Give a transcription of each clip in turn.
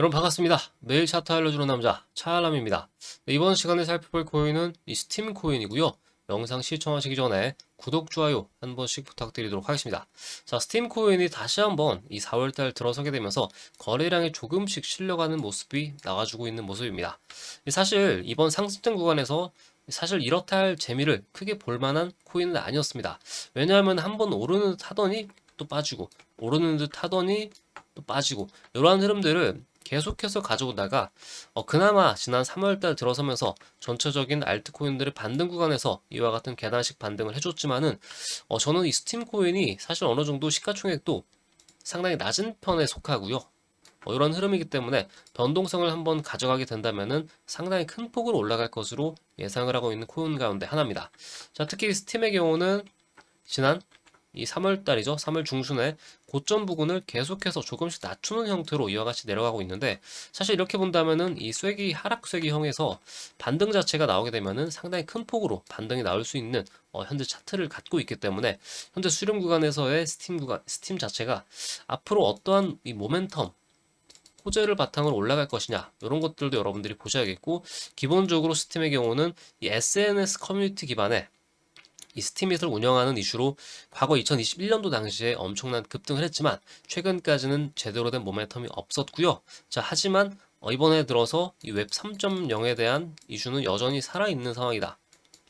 여러분 반갑습니다. 매일 차트 알려주는 남자 차알람입니다. 네, 이번 시간에 살펴볼 코인은 이 스팀 코인이고요. 영상 시청하시기 전에 구독, 좋아요 한 번씩 부탁드리도록 하겠습니다. 자, 스팀 코인이 다시 한번 이 4월달 들어서게 되면서 거래량이 조금씩 실려가는 모습이 나와주고 있는 모습입니다. 사실 이번 상승장 구간에서 사실 이렇다 할 재미를 크게 볼 만한 코인은 아니었습니다. 왜냐하면 한번 오르는 듯 하더니 또 빠지고 오르는 듯 하더니 또 빠지고 이러한 흐름들을 계속해서 가져오다가 어, 그나마 지난 3월달 들어서면서 전체적인 알트코인들의 반등 구간에서 이와 같은 계단식 반등을 해줬지만은 어, 저는 이 스팀 코인이 사실 어느 정도 시가총액도 상당히 낮은 편에 속하고요. 어, 이런 흐름이기 때문에 변동성을 한번 가져가게 된다면은 상당히 큰 폭으로 올라갈 것으로 예상을 하고 있는 코인 가운데 하나입니다. 자, 특히 스팀의 경우는 지난 이 3월 달이죠. 3월 중순에 고점 부근을 계속해서 조금씩 낮추는 형태로 이와 같이 내려가고 있는데 사실 이렇게 본다면은 이 쐐기 하락 쐐기형에서 반등 자체가 나오게 되면은 상당히 큰 폭으로 반등이 나올 수 있는 어, 현재 차트를 갖고 있기 때문에 현재 수렴 구간에서의 스팀 구간 스팀 자체가 앞으로 어떠한 이 모멘텀 호재를 바탕으로 올라갈 것이냐 이런 것들도 여러분들이 보셔야겠고 기본적으로 스팀의 경우는 이 SNS 커뮤니티 기반의 이 스팀잇을 운영하는 이슈로 과거 2021년도 당시에 엄청난 급등을 했지만 최근까지는 제대로 된 모멘텀이 없었고요. 자, 하지만 어, 이번에 들어서 이 웹 3.0에 대한 이슈는 여전히 살아있는 상황이다.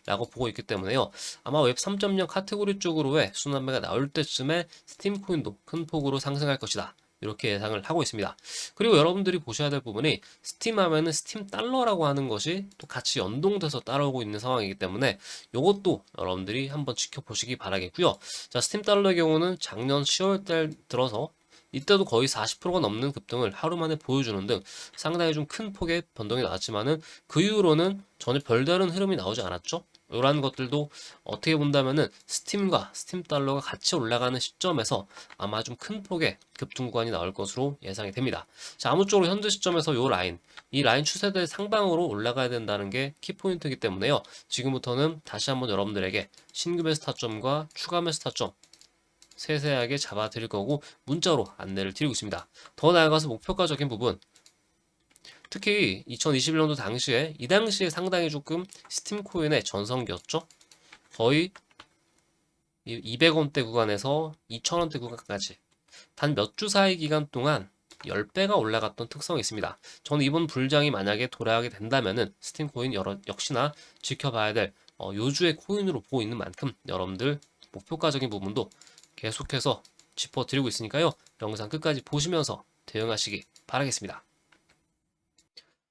라고 보고 있기 때문에요. 아마 웹 3.0 카테고리 쪽으로의 순환매가 나올 때쯤에 스팀 코인도 큰 폭으로 상승할 것이다. 이렇게 예상을 하고 있습니다. 그리고 여러분들이 보셔야 될 부분이 스팀 하면은 스팀 달러라고 하는 것이 또 같이 연동돼서 따라오고 있는 상황이기 때문에 이것도 여러분들이 한번 지켜보시기 바라겠고요. 자, 스팀 달러의 경우는 작년 10월 달 들어서 이때도 거의 40%가 넘는 급등을 하루 만에 보여주는 등 상당히 좀 큰 폭의 변동이 나왔지만은 그 이후로는 전혀 별다른 흐름이 나오지 않았죠. 이러한 것들도 어떻게 본다면은 스팀과 스팀 달러가 같이 올라가는 시점에서 아마 좀 큰 폭의 급등 구간이 나올 것으로 예상이 됩니다. 자, 아무쪼록 현재 시점에서 이 라인, 이 라인 추세대 상방으로 올라가야 된다는 게 키포인트이기 때문에요. 지금부터는 다시 한번 여러분들에게 신규 매수 타점과 추가 매수 타점 세세하게 잡아 드릴 거고 문자로 안내를 드리고 있습니다. 더 나아가서 목표가적인 부분 특히 2021년도 당시에 이 당시에 상당히 조금 스팀 코인의 전성기였죠. 거의 200원대 구간에서 2000원대 구간까지 단 몇 주 사이 기간 동안 10배가 올라갔던 특성이 있습니다. 저는 이번 불장이 만약에 돌아가게 된다면은 스팀 코인 여러, 역시나 지켜봐야 될 어, 요주의 코인으로 보고 있는 만큼 여러분들 목표가적인 부분도 계속해서 짚어드리고 있으니까요. 영상 끝까지 보시면서 대응하시기 바라겠습니다.